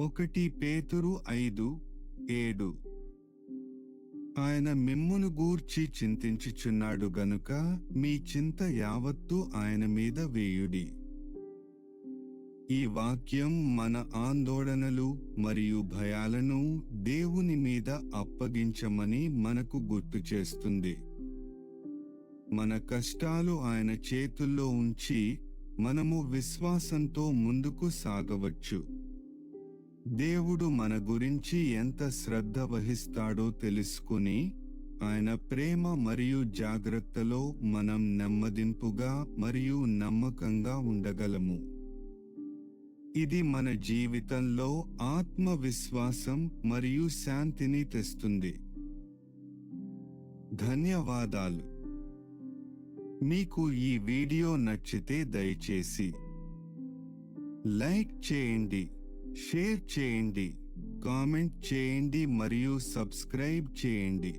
ఒకటి పేతురు ఐదు ఏడు. ఆయన మిమ్మును గూర్చి చింతించుచున్నాడు గనుక మీ చింత యావత్తు ఆయన మీద వేయుడి. ఈ వాక్యం మన ఆందోళనలు మరియు భయాలను దేవుని మీద అప్పగించమని మనకు గుర్తు చేస్తుంది. మన కష్టాలు ఆయన చేతుల్లో ఉంచి మనము విశ్వాసంతో ముందుకు సాగవచ్చు. దేవుడు మన గురించి ఎంత శ్రద్ధ వహిస్తాడో తెలుసుకుని ఆయన ప్రేమ మరియు జాగ్రత్తలో మనం నెమ్మదింపుగా మరియు నమ్మకంగా ఉండగలము. ఇది మన జీవితంలో ఆత్మవిశ్వాసం మరియు శాంతిని తెస్తుంది. ధన్యవాదాలు. మీకు ఈ వీడియో నచ్చితే దయచేసి లైక్ చేయండి. షేర్ చేయండి కామెంట్ చేయండి మరియు సబ్స్క్రైబ్ చేయండి.